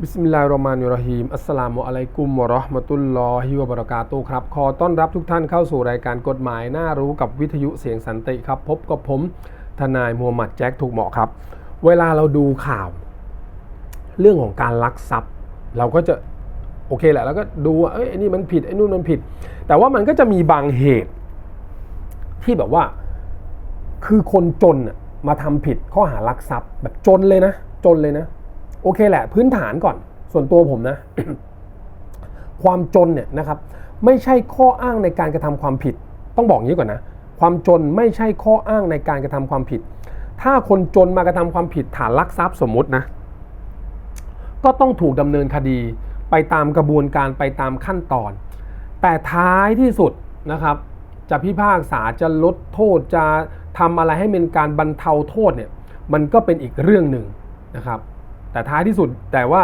บิสมิลลาฮิรเราะห์มานิรเราะฮีมอัสสลามุอะลัยกุมวะเราะห์มะตุลลอฮิวะบะเราะกาตุฮ์ครับ ขอต้อนรับทุกท่านเข้าสู่รายการกฎหมายน่ารู้กับวิทยุเสียงสันติครับ พบกับผมทนายมูฮัมหมัดแจ็คถูกเหมาะครับ เวลาเราดูข่าว เรื่องของการลักทรัพย์ เราก็จะโอเคแหละแล้วก็ดูว่าเอ้ยไอ้นี่มันผิดไอ้นู่นมันผิด แต่ว่ามันก็จะมีบางเหตุ ที่แบบว่า คือคนจนน่ะมาทำผิดข้อหารักทรัพย์แบบจนเลยนะ จนเลยนะ โอเคแหละ พื้นฐานก่อน ส่วนตัวผมนะ ความจนเนี่ยนะครับ ไม่ใช่ข้ออ้างในการกระทำความผิด ต้องบอกงี้ก่อนนะ ความจนไม่ใช่ข้ออ้างในการกระทำความผิด ถ้าคนจนมากระทำความผิดฐานลักทรัพย์สมมตินะ ก็ต้องถูกดำเนินคดีไปตามกระบวนการไปตามขั้นตอน แต่ท้ายที่สุดนะครับ จะพิพากษาจะลดโทษจะทำอะไรให้เป็นการบรรเทาโทษเนี่ย มันก็เป็นอีกเรื่องหนึ่งนะครับ แต่ท้ายที่สุดแต่ว่า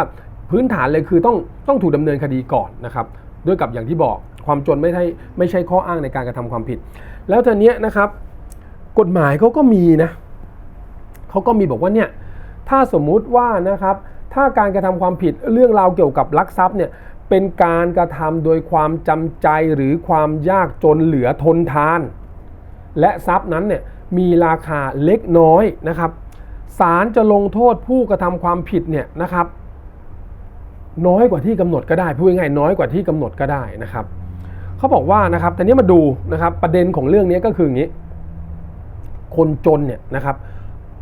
พื้นฐานเลยคือต้องต้องถูกดำเนินคดีก่อนนะครับด้วยกับอย่างที่บอกความจนไม่ใช่ไม่ใช่ข้ออ้างในการกระทำความผิด แล้วทีเนี้ยนะครับ กฎหมายเขาก็มีนะเขาก็มีบอกว่าเนี่ยถ้าสมมุติว่านะครับ ถ้าการกระทำความผิดเรื่องราวเกี่ยวกับลักทรัพย์เนี่ยเป็นการกระทำโดยความจำใจหรือความยากจนเหลือทนทาน และทรัพย์นั้นเนี่ยมีราคาเล็กน้อยนะครับ ศาลจะลงโทษผู้กระทำความผิดเนี่ยนะครับ น้อยกว่าที่กำหนดก็ได้พูดง่ายน้อยกว่าที่กำหนดก็ได้นะครับเขาบอกว่านะครับแต่นี้มาดูนะครับประเด็นของเรื่องนี้ก็คืออย่างนี้ คนจนเนี่ยนะครับ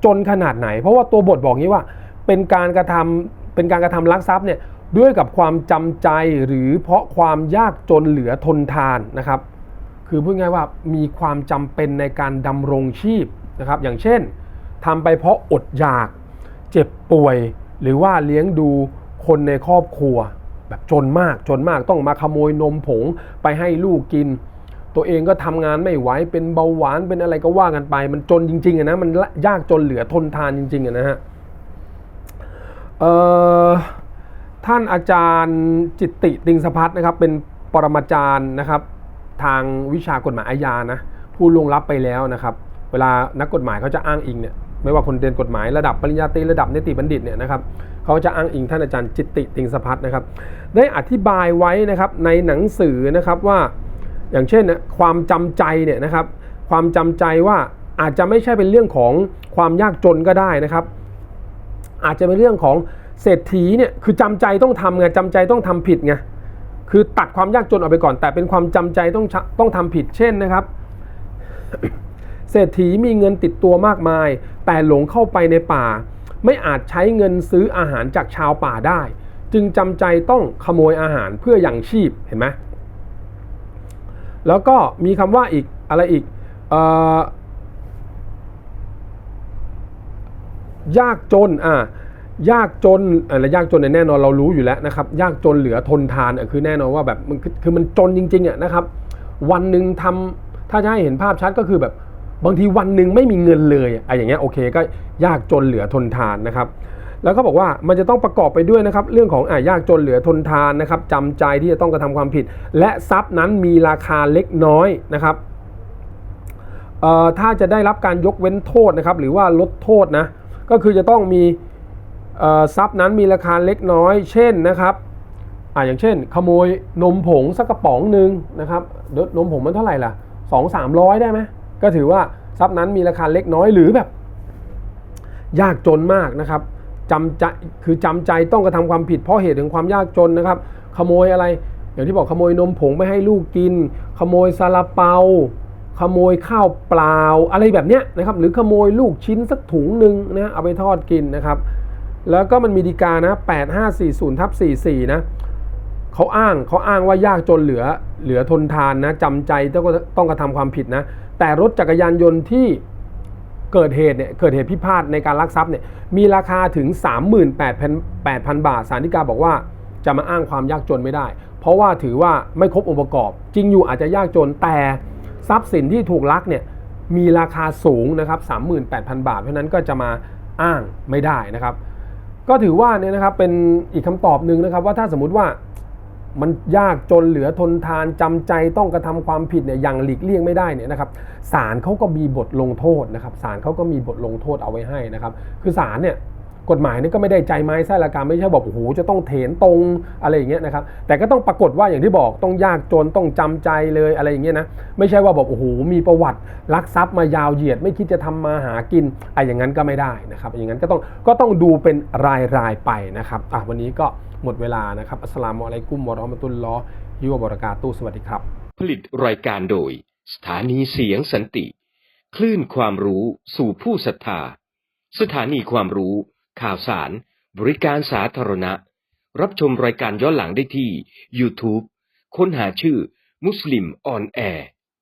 จนขนาดไหน เพราะว่าตัวบทบอกงี้ว่า เป็นการกระทำเป็นการกระทำลักทรัพย์เนี่ยด้วยกับความจำใจหรือเพราะความยากจนเหลือทนทานนะครับ คือพูดง่ายว่ามีความจำเป็นในการดำรงชีพนะครับ อย่างเช่น ทำไปเพราะอดอยาก เจ็บป่วย หรือว่าเลี้ยงดูคนในครอบครัว แบบจนมากจนมากต้องมาขโมยนมผงไปให้ลูกกิน ตัวเองก็ทำงานไม่ไหวเป็นเบาหวานเป็นอะไรก็ว่ากันไป มันจนจริงๆอะนะมันยากจนเหลือทนทานจริงๆอะนะฮะท่านอาจารย์จิตติติงสพัฒน์นะครับเป็นปรมาจารย์นะครับ ทางวิชากฎหมายอาญานะผู้ล่วงลับไปแล้วนะครับ เวลานักกฎหมายเขาจะอ้างอิงเนี่ย ไม่ว่าคนเรียนกฎหมายระดับปริญญาตรีระดับนิติบัณฑิตเนี่ยนะครับเขาจะอ้างอิงท่านอาจารย์จิตติติงสพัฒนะครับ ได้อธิบายไว้นะครับในหนังสือนะครับว่า อย่างเช่นความจำใจเนี่ยนะครับ ความจำใจว่าอาจจะไม่ใช่เป็นเรื่องของความยากจนก็ได้นะครับ อาจจะเป็นเรื่องของเศรษฐีเนี่ยคือจำใจต้องทำไงจำใจต้องทำผิดไงคือตัดความยากจนออกไปก่อน แต่เป็นความจำใจต้องต้องทำผิดเช่นนะครับ เศรษฐีมีเงินติดตัวมากมาย แต่หลงเข้าไปในป่า ไม่อาจใช้เงินซื้ออาหารจากชาวป่าได้ จึงจำใจต้องขโมยอาหารเพื่ออย่างชีพเห็นไหมแล้วก็มีคำว่าอีกอะไรอีกออยากจนอ่ายากจนอะไรยากจนเนี่ยแน่นอนเรารู้อยู่แล้วนะครับ ยากจนเหลือทนทานคือแน่นอนว่าแบบมันคือมันจนจริงๆอะนะครับ วันหนึ่งทำถ้าจะให้เห็นภาพชัดก็คือแบบ บางทีวันหนึ่งไม่มีเงินเลยอะอย่างเงี้ยโอเคก็ยากจนเหลือทนทานนะครับ แล้วก็บอกว่ามันจะต้องประกอบไปด้วยนะครับ เรื่องของอ่ายากจนเหลือทนทานนะครับจำใจที่จะต้องกระทำความผิด และทรัพย์นั้นมีราคาเล็กน้อยนะครับเอ่อถ้าจะได้รับการยกเว้นโทษนะครับ หรือว่าลดโทษนะก็คือจะต้องมีเอ่อทรัพย์นั้นมีราคาเล็กน้อย เช่นนะครับอ่าอย่างเช่น ขโมยนมผงสักกระป๋องหนึ่งนะครับเดี๋ยวนมผงมันเท่าไหร่ล่ะสองสามร้อยได้ไหม ก็ถือว่าทรัพย์นั้นมีราคาเล็กน้อยหรือแบบ ยากจนมากนะครับจำใจคือจำใจต้องกระทำความผิดเพราะเหตุถึงความยากจนนะครับ ขโมยอะไร อย่างที่บอกขโมยนมผงไม่ให้ลูกกิน ขโมยซาลาเปา ขโมยข้าวเปล่าอะไรแบบเนี้ยนะครับ หรือขโมยลูกชิ้นสักถุงหนึ่งนะเอาไปทอดกินนะครับ แล้วก็มันมีดีกานะ 8540ทับ44นะ เขาอ้างเขาอ้างว่ายากจนเหลือเหลือทนทานนะจำใจต้องต้องกระทำความผิดนะ แต่รถจักรยานยนต์ที่เกิดเหตุเนี่ยเกิดเหตุพิพาทในการลักทรัพย์เนี่ยมีราคาถึง 38,000 บาทสารนิกาบอกว่าจะมาอ้างความยากจนไม่ได้ เพราะว่าถือว่าไม่ครบองค์ประกอบ จริงอยู่อาจจะยากจนแต่ทรัพย์สินที่ถูกลักเนี่ยมีราคาสูงนะครับ38,000 บาท เพราะนั้นก็จะมาอ้างไม่ได้นะครับ ก็ถือว่าเนี่ยนะครับเป็นอีกคำตอบหนึ่งนะครับว่าถ้าสมมติว่า มันยากจนเหลือทนทานจำใจต้องกระทำความผิดเนี่ยอย่างหลีกเลี่ยงไม่ได้เนี่ยนะครับศาลเขาก็มีบทลงโทษนะครับศาลเขาก็มีบทลงโทษเอาไว้ให้นะครับ คือศาลเนี่ยกฎหมายนี่ก็ไม่ได้ใจไม้ไส้ละกรรมไม่ใช่บอกโอ้โหจะต้องเถนตรงอะไรอย่างเงี้ยนะครับแต่ก็ต้องปรากฏว่าอย่างที่บอกต้องยากจนต้องจำใจเลยอะไรอย่างเงี้ยนะไม่ใช่ว่าบอกโอ้โหมีประวัติลักทรัพย์มายาวเหยียด ไม่คิดจะทำมาหากินไอ้อย่างนั้นก็ไม่ได้นะครับอย่างนั้นก็ต้องก็ต้องดูเป็นรายรายไปนะครับอะวันนี้ก็ หมดเวลานะครับ อัสลามุอะลัยกุมวะราะห์มะตุลลอฮิวะบรากาตุสวัสดีครับ ผลิตรายการโดย สถานีเสียงสันติ คลื่นความรู้สู่ผู้ศรัทธา สถานีความรู้ ข่าวสาร บริการสาธารณะ รับชมรายการย้อนหลังได้ที่ YouTube ค้นหาชื่อมุสลิมออนแอร์